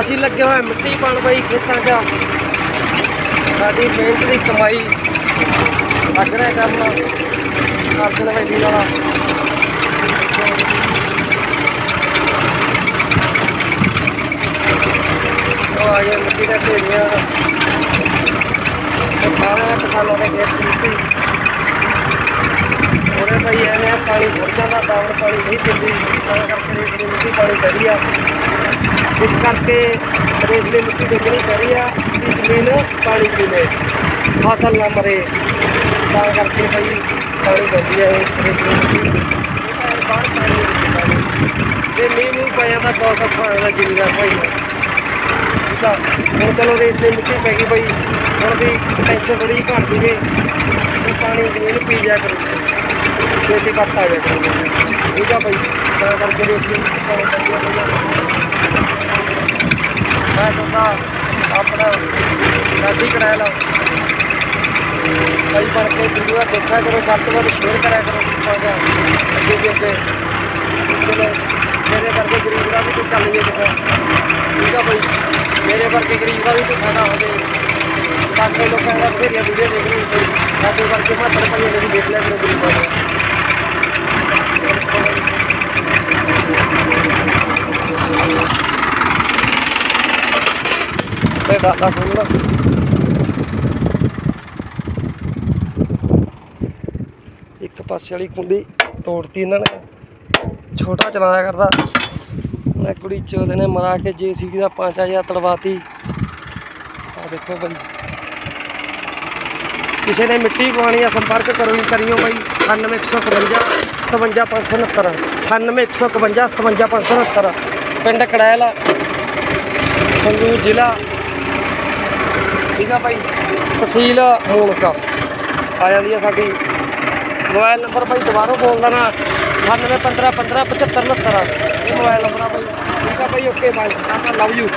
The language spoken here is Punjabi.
ਅਸੀਂ ਲੱਗੇ ਹੋਏ ਮਿੱਟੀ ਪਾਣ ਬਈ ਖੇਤਾਂ 'ਚ। ਸਾਡੀ ਮਿਹਨਤ ਦੀ ਕਮਾਈ ਲੱਗ ਰਿਹਾ ਕਰਨਾ ਅਰਜਨ ਵੈਲੀ ਵਾਲਾ ਉਹ ਆ ਗਿਆ ਮਿੱਟੀ ਦਾ ਢੇਰੀਆਂ। ਉਹ ਖਾਣਾ ਕਿਸਾਨਾਂ ਦੇ ਖੇਤ ਮਿੱਟੀ ਉਹਨੇ ਭਾਈ ਐਵੇਂ ਆ ਪਾਣੀ ਭਰ ਜਾਂਦਾ ਦਾਵਣ ਪਾਣੀ ਨਹੀਂ ਦਿੰਦੀ ਤਾਂ ਕਰਕੇ ਰੇਤਲੀ ਮਿੱਟੀ ਪਾਣੀ ਪੈ ਰਹੀ ਆ। ਇਸ ਕਰਕੇ ਰੇਤਲੀ ਮਿੱਟੀ ਡਿੱਗਣੀ ਪੈ ਰਹੀ ਆ ਕਿ ਜ਼ਮੀਨ ਪਾਣੀ ਪੀ ਪੀਵੇ। ਫਸਲ ਨਾ ਮਰੇ। ਤਾਂ ਕਰਕੇ ਭਾਈ ਪਾਣੀ ਪੈਂਦੀ ਆ ਇਹ ਰੇਤਲੀ ਮਿੱਟੀ। ਇਹ ਬਾਹਰ ਪਾਣੀ ਨਹੀਂ ਜੇ ਮੀਂਹ ਨੂੰ ਪੈ ਜਾਂਦਾ ਬਹੁਤ ਔਖਾ ਹੋ ਜਾਂਦਾ ਭਾਈ। ਠੀਕ ਆ? ਹੁਣ ਚਲੋ ਰੇਤਲੀ ਮਿੱਟੀ ਪੈ ਗਈ ਭਾਈ ਹੁਣ ਵੀ ਟੈਂਸ਼ਨ ਥੋੜੀ ਜਿਹੀ ਘੱਟ ਜੂਗੀ ਪਾਣੀ ਜ਼ਮੀਨ ਪੀ ਜਾ ਕਰੂ ਛੇਤੀ ਘੱਟ ਆ ਜਾ। ਠੀਕ ਆ ਭਾਈ ਤਾਂ ਕਰਕੇ ਰੇਤਲੀ ਮਿੱਟੀ ਮੈਂ ਤੁਹਾਨੂੰ ਆਪਣਾ ਗਾਡੀ ਕਰਾਇਆ ਲਾ ਭਾਈ ਬਣ ਕੇ ਵੀਡੀਓ ਦੇਖਿਆ ਕਰੋ, ਵੱਧ ਤੋਂ ਵੱਧ ਸ਼ੇਅਰ ਕਰਿਆ ਕਰੋ। ਅੱਗੇ ਵੀ ਅੱਗੇ ਚਲੋ, ਮੇਰੇ ਕਰਕੇ ਗਰੀਬ ਦਾ ਵੀ ਕੋਈ ਚੱਲ ਜੇ ਕਿਤੇ। ਠੀਕ ਆ ਭਾਈ ਮੇਰੇ ਕਰਕੇ ਗਰੀਬ ਦਾ ਵੀ ਕੋਈ ਫਾਇਦਾ ਹੋ ਜਾਏ ਬਾਕੀ ਲੋਕਾਂ ਦਾ ਬਥੇਰੀਆਂ ਵੀਡੀਓ ਦੇਖ ਰਹੀ ਕੋਈ ਸਾਡੇ ਕਰਕੇ ਮਾਤਰ ਭਾਈ ਨੇ ਦੇਖ ਲਿਆ ਕਰੋ ਗਰੀਬਾਂ ਨੂੰ ਤੇ ਡਾਟਾ ਖੋਲ੍ਹਣਾ ਇੱਕ ਪਾਸੇ ਵਾਲੀ ਕੁੰਡੀ ਤੋੜਤੀ ਇਹਨਾਂ ਨੇ। ਛੋਟਾ ਚਲਾਇਆ ਕਰਦਾ। ਮੈਂ ਕੁੜੀ ਚੋਦ ਨੇ ਮਰਾ ਕੇ ਜੀਸੀਬੀ ਦਾ 5000 ਤੜਵਾਤੀ। ਆ ਦੇਖੋ ਬਈ। ਕਿਸੇ ਨੇ ਮਿੱਟੀ ਪਵਾਉਣੀ ਆ, ਸੰਪਰਕ ਕਰੋ ਕਰਿਓ ਬਾਈ। 9151 57569 9151 57569 ਪਿੰਡ ਕੜੈਲ ਸੰਗਰੂਰ ਜ਼ਿਲ੍ਹਾ। ਠੀਕ ਆ ਭਾਈ। ਤਹਿਸੀਲ ਮੂਨਕਾ ਆ ਜਾਂਦੀ ਆ ਸਾਡੀ। ਮੋਬਾਈਲ ਨੰਬਰ ਭਾਈ ਦੁਬਾਰਾ ਬੋਲ ਦੇਣਾ। 9815 15 75 69 ਇਹ ਮੋਬਾਈਲ ਨੰਬਰ ਆ ਭਾਈ। ਠੀਕ ਆ ਭਾਈ ਓਕੇ ਬਾਈ ਆਪਾਂ ਲਵ ਯੂ